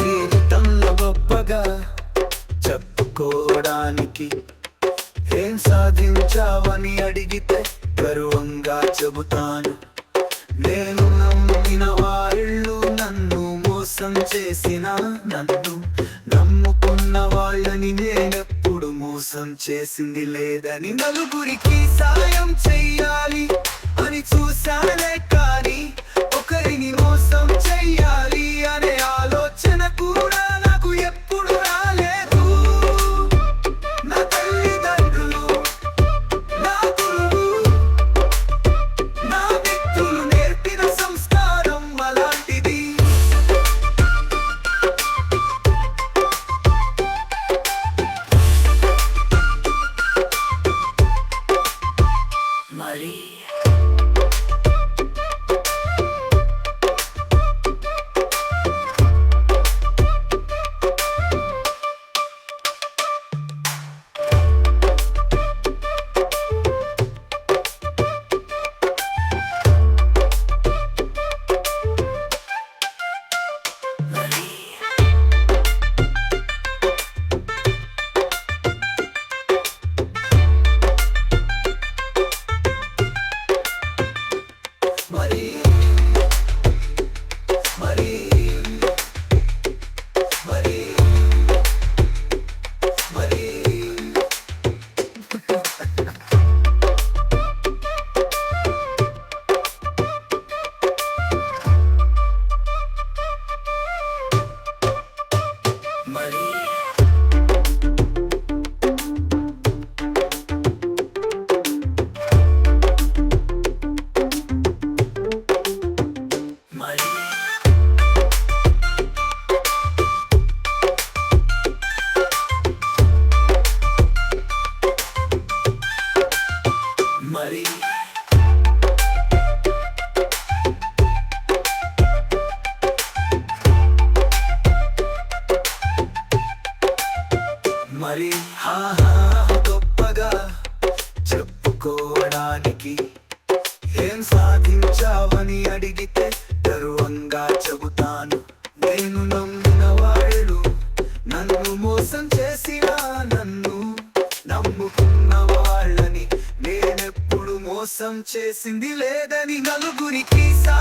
జీవితంలో గొప్పగా చెప్పుకోవడానికి ఏం సాధించావని అడిగితే గర్వంగా చెబుతాను. నేను నమ్మిన వాళ్ళు నన్ను మోసం చేసిన నన్ను నమ్ముకున్న వాళ్ళని నేనెప్పుడు మోసం చేసింది లేదని నలుగురికి సాయం చెయ్యాలి అని చూశానే కానీ ఒకరిని మోసం చెయ్యాలి చెప్పుకోవడానికి ఏం సాధించావని అడిగితే గర్వంగా చెబుతాను. నేను నమ్మిన వాళ్ళు నన్ను మోసం చేసిన నన్ను నమ్ముకున్న వాళ్ళని నేనెప్పుడు మోసం చేసింది లేదని నలుగురికి సా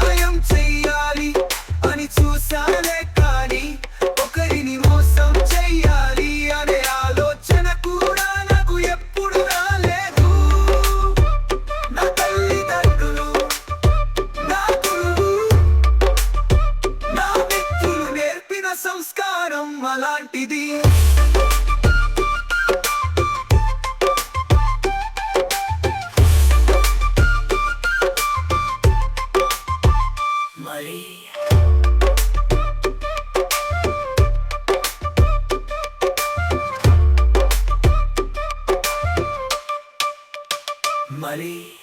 Money.